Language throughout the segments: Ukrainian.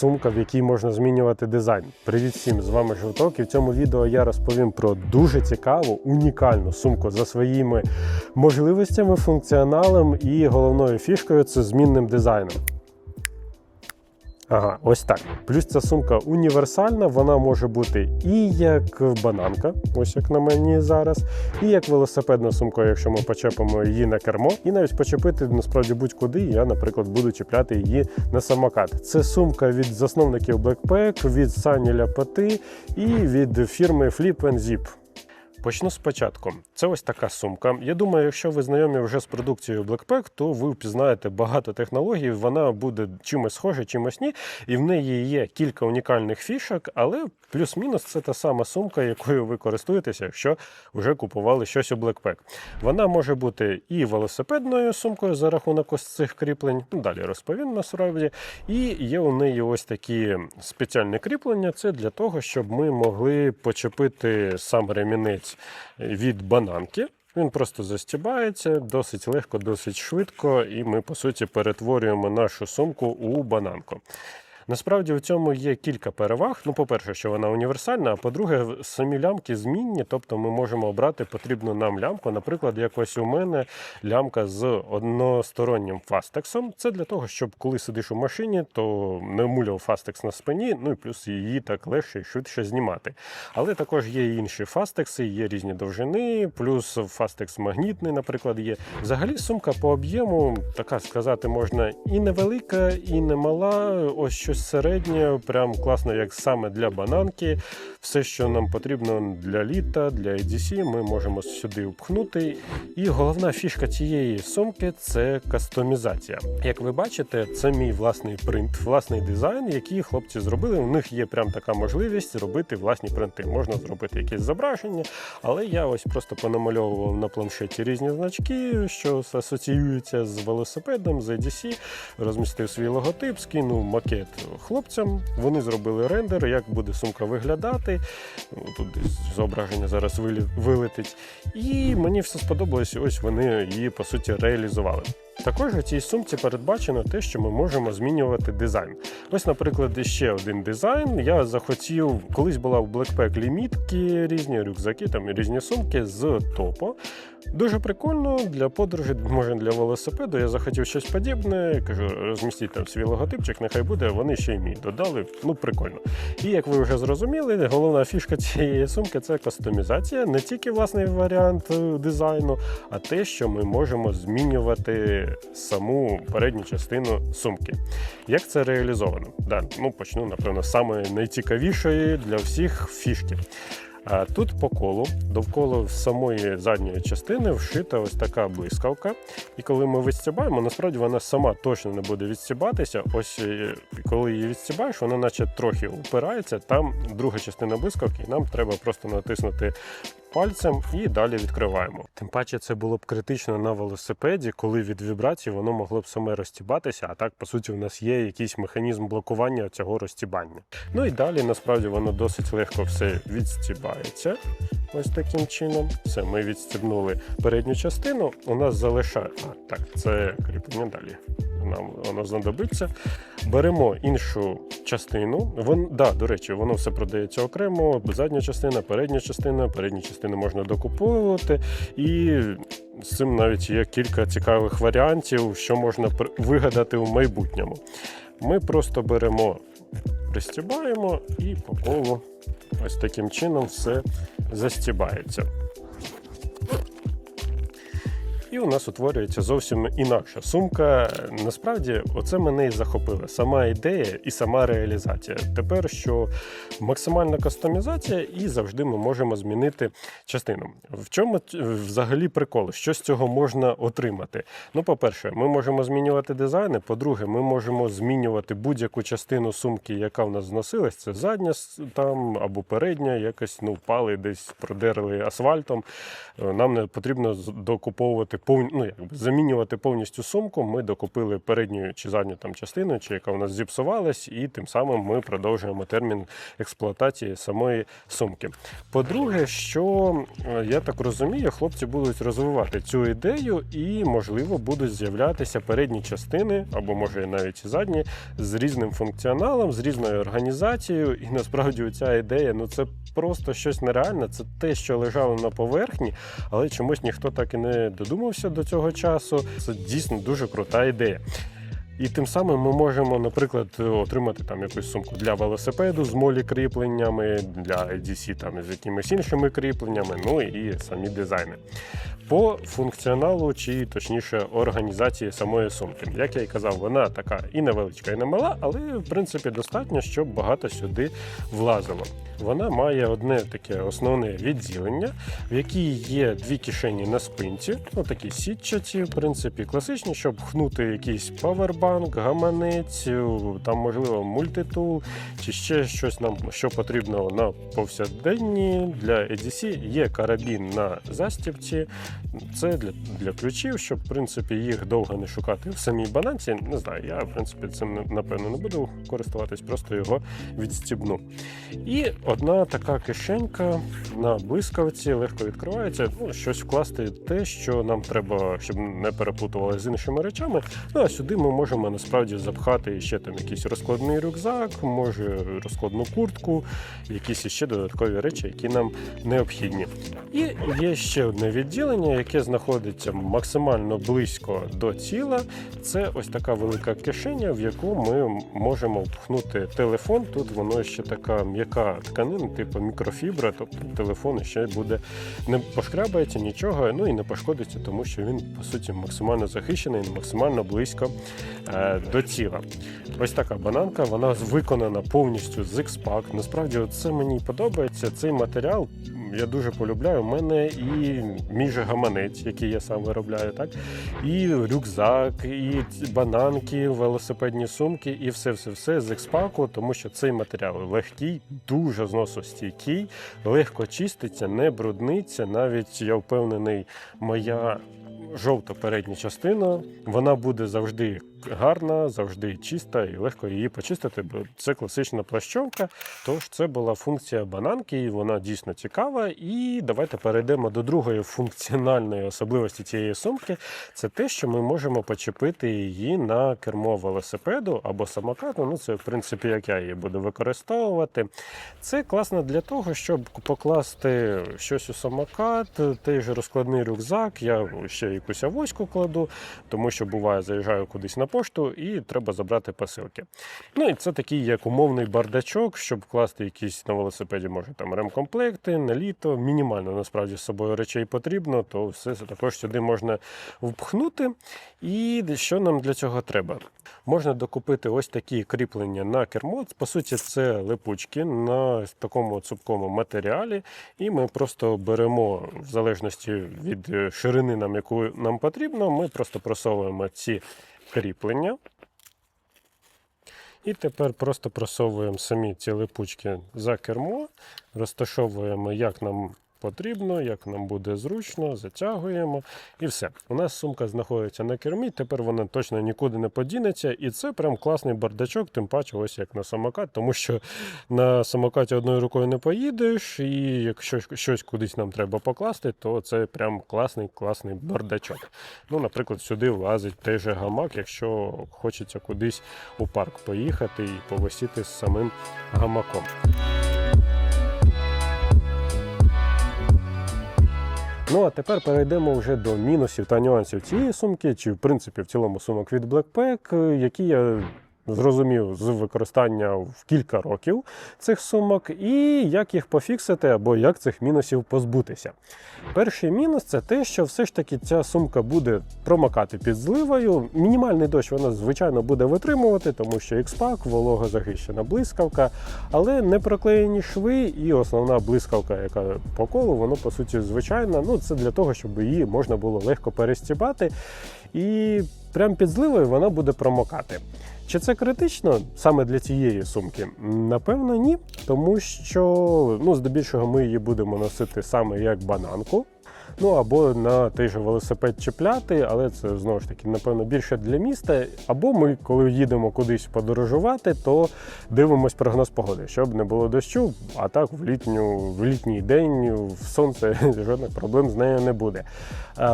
сумка, в якій можна змінювати дизайн. Привіт всім! З вами Жовток. І в цьому відео я розповім про дуже цікаву, унікальну сумку за своїми можливостями, функціоналом і головною фішкою це змінним дизайном. Ага, ось так. Плюс ця сумка універсальна, вона може бути і як бананка, ось як на мені зараз, і як велосипедна сумка, якщо ми почепимо її на кермо, і навіть почепити насправді будь-куди. Я, наприклад, буду чіпляти її на самокат. Це сумка від засновників Blackpack, від Сані Ляпоти і від фірми Flip and Zip. Почну спочатку. Це ось така сумка. Я думаю, якщо ви знайомі вже з продукцією Blackpack, то ви впізнаєте багато технологій. Вона буде чимось схожа, чимось ні. І в неї є кілька унікальних фішок, але плюс-мінус це та сама сумка, якою ви користуєтеся, якщо вже купували щось у Blackpack. Вона може бути і велосипедною сумкою за рахунок ось цих кріплень. Далі розповім насправді. І є у неї ось такі спеціальні кріплення. Це для того, щоб ми могли почепити сам ремінець від бананки. Він просто застібається досить легко, досить швидко, і ми, по суті, перетворюємо нашу сумку у бананку. Насправді у цьому є кілька переваг. Ну, по-перше, що вона універсальна, а по-друге, самі лямки змінні, тобто ми можемо обрати потрібну нам лямку. Наприклад, як ось у мене лямка з одностороннім фастексом. Це для того, щоб коли сидиш у машині, то не муляв фастекс на спині, ну і плюс її так легше і швидше знімати. Але також є і інші фастекси, є різні довжини, плюс фастекс магнітний, наприклад, є. Взагалі сумка по об'єму, така сказати, можна і невелика, і не мала. Ось щось середнє, прям класно, як саме для бананки. Все, що нам потрібно для літа, для EDC, ми можемо сюди впхнути. І головна фішка цієї сумки це кастомізація. Як ви бачите, це мій власний принт, власний дизайн, який хлопці зробили. У них є прям така можливість робити власні принти. Можна зробити якісь зображення, але я ось просто понамальовував на планшеті різні значки, що асоціюються з велосипедом, з EDC, розмістив свій логотип, скинув макет хлопцям. Вони зробили рендер, як буде сумка виглядати. Тут зображення зараз вилетить. І мені все сподобалось. і Ось вони її по суті реалізували. Також у цій сумці передбачено те, що ми можемо змінювати дизайн. Ось, наприклад, ще один дизайн. Я захотів, колись була в Blackpack лімітки, різні рюкзаки, там різні сумки з топо. Дуже прикольно для подорожі, може для велосипеду. Я захотів щось подібне. Кажу, розмістіть там свій логотипчик, нехай буде. Вони ще й мій додали. Ну, прикольно. І як ви вже зрозуміли, головна фішка цієї сумки це кастомізація, не тільки власний варіант е, дизайну, а те, що ми можемо змінювати саму передню частину сумки. Як це реалізовано? Да, ну почну, напевно, з самої найцікавішої для всіх фішки. А Тут по колу, довкола самої задньої частини вшита ось така блискавка. І коли ми відстібаємо, насправді вона сама точно не буде відстібатися. Ось е, коли її відстібаєш, вона наче трохи упирається. Там друга частина блискавки, і нам треба просто натиснути пальцем і далі відкриваємо. Тим паче це було б критично на велосипеді, коли від вібрації воно могло б саме розтібатися. А так, по суті, у нас є якийсь механізм блокування цього розтібання. Ну і далі насправді воно досить легко все відстібається. Ось таким чином. Все, ми відстібнули передню частину. У нас залишає. А, так, це кріплення далі. Нам воно знадобиться. Беремо іншу частину. Вон, да, до речі, воно все продається окремо. Задня частина, передня частина, передні частини можна докуповувати. І з цим навіть є кілька цікавих варіантів, що можна вигадати у майбутньому. Ми просто беремо, пристібаємо і по колу ось таким чином все застібається. І у нас утворюється зовсім інакша сумка. Насправді, оце мене і захопило. Сама ідея і сама реалізація. Тепер що максимальна кастомізація, і завжди ми можемо змінити частину. В чому взагалі прикол? Що з цього можна отримати? Ну, по-перше, ми можемо змінювати дизайни. По-друге, ми можемо змінювати будь-яку частину сумки, яка в нас зносилась. Це задня там або передня, якось ну впали, десь продерли асфальтом. Е, Нам не потрібно докуповувати пов... ну, якби замінювати повністю сумку. Ми докупили передню чи задню там частину, чи яка у нас зіпсувалась, і тим самим ми продовжуємо термін експлуатації самої сумки. По-друге, що е, я так розумію, хлопці будуть розвивати цю ідею і, можливо, будуть з'являтися передні частини, або може навіть і задні, з різним функціоналом, з різною організацією. І насправді ця ідея ну це просто щось нереальне. Це те, що лежало на поверхні, але чомусь ніхто так і не додумався до цього часу. Це дійсно дуже крута ідея. І тим самим ми можемо, наприклад, отримати там якусь сумку для велосипеду з молі кріпленнями, для EDC там з якимись іншими кріпленнями, ну і самі дизайни. По функціоналу, чи точніше організації самої сумки. Як я і казав, вона така і невеличка, і не мала, але в принципі достатньо, щоб багато сюди влазило. Вона має одне таке основне відділення, в якій є дві кишені на спинці, ну такі сітчаті, в принципі, класичні, щоб пхнути якийсь павербанк, гаманець, там можливо мультитул чи ще щось нам, що потрібно на повсякденні. Для EDC є карабін на застібці. Це для, для ключів, щоб в принципі їх довго не шукати в самій бананці. Не знаю, я в принципі цим напевно не буду користуватись, просто його відстібну. І одна така кишенька на блискавці легко відкривається. Ну, щось вкласти те, що нам треба, щоб не переплутували з іншими речами. Ну а сюди ми можемо насправді запхати ще там якийсь розкладний рюкзак, може розкладну куртку, якісь ще додаткові речі, які нам необхідні. І є ще одне відділення, яке знаходиться максимально близько до тіла. Це ось така велика кишеня, в яку ми можемо впхнути телефон. Тут воно ще така м'яка тканина, типу мікрофібра, тобто телефон ще буде не пошкрябається нічого, ну і не пошкодиться, тому що він по суті максимально захищений, максимально близько до тіла. Ось така бананка, вона виконана повністю з X-Pack. Насправді, це мені подобається. Цей матеріал я дуже полюбляю. У мене і мій же гаманець, який я сам виробляю, так і рюкзак, і бананки, велосипедні сумки, і все, все, все з експаку, тому що цей матеріал легкий, дуже зносостійкий, легко чиститься, не брудниться. Навіть я впевнений, моя. Жовта передня частина, вона буде завжди гарна, завжди чиста і легко її почистити, бо це класична плащовка. Тож це була функція бананки, і вона дійсно цікава. І давайте перейдемо до другої функціональної особливості цієї сумки. Це те, що ми можемо почепити її на кермо велосипеду або самокату. Ну, це в принципі як я її буду використовувати. Це класно для того, щоб покласти щось у самокат, той же розкладний рюкзак. Я ще якусь авоську кладу, тому що буває, заїжджаю кудись на пошту і треба забрати посилки. Ну і це такий як умовний бардачок, щоб вкласти якісь на велосипеді, може там ремкомплекти, на літо. Мінімально насправді з собою речей потрібно, то все також сюди можна впхнути. І що нам для цього треба? Можна докупити ось такі кріплення на кермо. По суті, це липучки на такому цупкому матеріалі, і ми просто беремо, в залежності від ширини, нам яку нам потрібно, ми просто просовуємо ці кріплення. І тепер просто просовуємо самі ці липучки за кермо, розташовуємо, як нам потрібно, як нам буде зручно, затягуємо і все. У нас сумка знаходиться на кермі, тепер вона точно нікуди не подінеться. І це прям класний бардачок, тим паче, ось як на самокат, тому що на самокаті одною рукою не поїдеш, і якщо щось кудись нам треба покласти, то це прям класний класний бардачок. Ну, Наприклад, сюди влазить той же гамак, якщо хочеться кудись у парк поїхати і повисіти з самим гамаком. Ну а тепер перейдемо вже до мінусів та нюансів цієї сумки, чи в принципі в цілому сумок від Blackpack, які я зрозумів з використання в кілька років цих сумок, і як їх пофіксити або як цих мінусів позбутися. Перший мінус це те, що все ж таки ця сумка буде промокати під зливою. Мінімальний дощ вона, звичайно, буде витримувати, тому що X-Pack, вологозахищена блискавка, але не проклеєні шви, і основна блискавка, яка по колу, воно по суті звичайна. Ну це для того, щоб її можна було легко перестібати. І прямо під зливою вона буде промокати. Чи це критично саме для цієї сумки? Напевно, ні, тому що ну, здебільшого ми її будемо носити саме як бананку. Ну або на той же велосипед чіпляти, але це знову ж таки, напевно, більше для міста. Або ми, коли їдемо кудись подорожувати, то дивимось прогноз погоди, щоб не було дощу, а так в літню, в літній день, в сонце жодних проблем з нею не буде.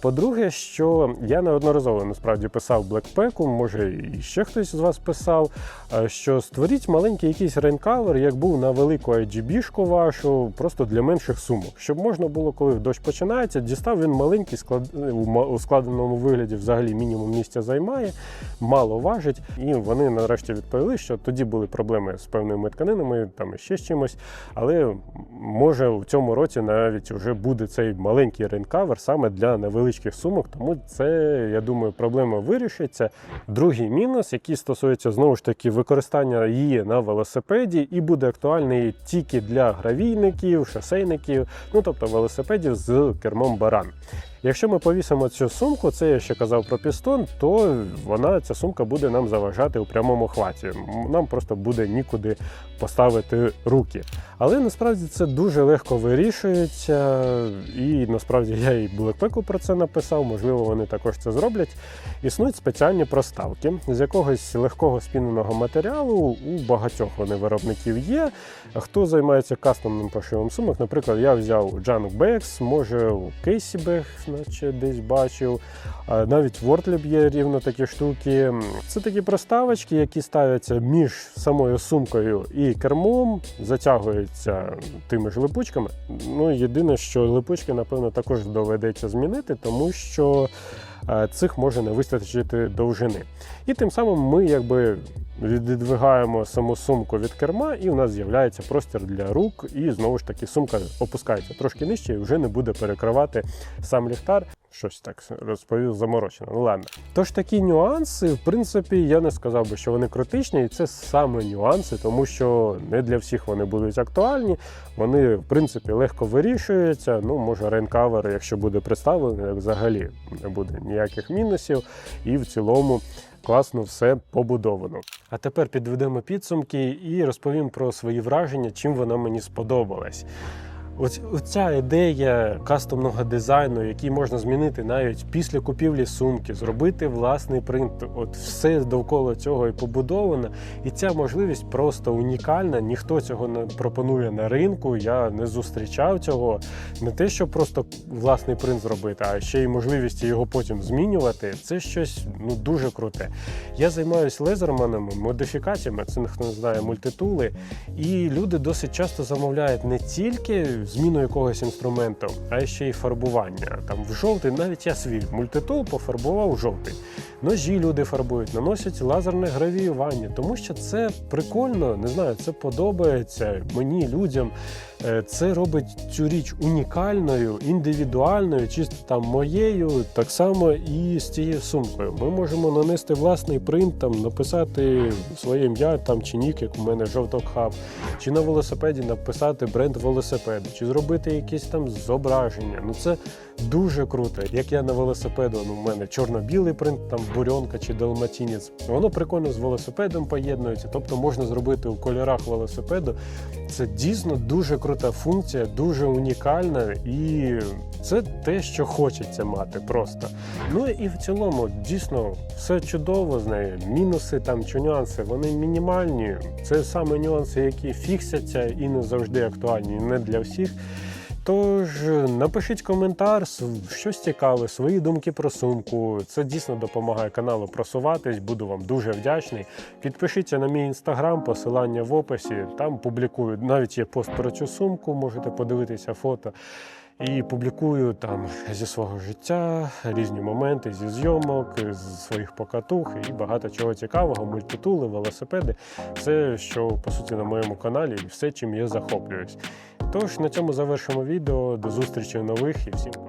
По-друге, що я неодноразово насправді писав блекпеку, може і ще хтось з вас писав, що створіть маленький якийсь рейнкавер, як був на велику IGB-шку вашу, просто для менших сумок, щоб можна було, коли дощ починається, дістав він маленький склад у складеному вигляді, взагалі мінімум місця займає, мало важить. І вони нарешті відповіли, що тоді були проблеми з певними тканинами, там ще з чимось. Але може в цьому році навіть вже буде цей маленький рейнкавер саме для невеличких сумок. Тому це, я думаю, проблема вирішиться. Другий мінус, який стосується знову ж таки використання її на велосипеді, і буде актуальний тільки для гравійників, шосейників, ну тобто велосипедів з кермом баран. Якщо ми повісимо цю сумку, це я ще казав про пістон, то вона ця сумка буде нам заважати у прямому хваті. Нам просто буде нікуди поставити руки. Але насправді це дуже легко вирішується, і насправді я і Блекпеку про це написав. Можливо, вони також це зроблять. Існують спеціальні проставки з якогось легкого спіненого матеріалу. У багатьох вони виробників є. Хто займається кастомним пошивом сумок? Наприклад, я взяв Junk Bags, може у Casey Bag, наче десь бачив. Навіть в Wortlib є рівно такі штуки. Це такі проставочки, які ставляться між самою сумкою і кермом, затягуються тими ж липучками. Ну, єдине, що липучки, напевно, також доведеться змінити, тому що цих може не вистачити довжини. І тим самим ми якби віддвигаємо саму сумку від керма, і у нас з'являється простір для рук, і знову ж таки сумка опускається трошки нижче і вже не буде перекривати сам ліхтар. Щось так розповів заморочено. Ну ладно. Тож такі нюанси, в принципі, я не сказав би, що вони критичні, і це саме нюанси, тому що не для всіх вони будуть актуальні. Вони, в принципі, легко вирішуються. Ну, може, рейнкавер, якщо буде представлений, взагалі не буде ніяких мінусів, і в цілому. Класно все побудовано. А тепер підведемо підсумки і розповім про свої враження, чим вона мені сподобалась. Ось ця ідея кастомного дизайну, який можна змінити навіть після купівлі сумки, зробити власний принт. От все довкола цього і побудовано. І ця можливість просто унікальна. Ніхто цього не пропонує на ринку. Я не зустрічав цього. Не те, що просто власний принт зробити, а ще й можливість його потім змінювати. Це щось ну дуже круте. Я займаюся лезерманами, модифікаціями. Це ніхто не знає мультитули. І люди досить часто замовляють не тільки зміну якогось інструменту, а ще й фарбування. Там в жовтий, навіть я свій мультитул пофарбував в жовтий. Ножі люди фарбують, наносять лазерне гравіювання, тому що це прикольно, не знаю, це подобається мені, людям. Е, Це робить цю річ унікальною, індивідуальною, чисто там моєю, так само і з цією сумкою. Ми можемо нанести власний принт, там написати своє ім'я там чи нік, як у мене жовток хаб, чи на велосипеді написати бренд велосипеду, чи зробити якісь там зображення. Ну це дуже круто. Як я на велосипеду, ну, у мене чорно-білий принт, там бурьонка чи далматінець. Воно прикольно з велосипедом поєднується, тобто можна зробити у кольорах велосипеду. Це дійсно дуже крута функція, дуже унікальна, і це те, що хочеться мати просто. Ну і в цілому дійсно все чудово з нею. Мінуси там чи нюанси, вони мінімальні. Це саме нюанси, які фіксяться і не завжди актуальні, не для всіх. Тож напишіть коментар, щось цікаве, свої думки про сумку. Це дійсно допомагає каналу просуватись. Буду вам дуже вдячний. Підпишіться на мій інстаграм, посилання в описі. Там публікую навіть є пост про цю сумку, можете подивитися фото. І публікую там зі свого життя різні моменти зі зйомок, з своїх покатух і багато чого цікавого, мультитули, велосипеди. Все, що по суті на моєму каналі, і все, чим я захоплююсь. Тож на цьому завершимо відео. До зустрічі нових і всім.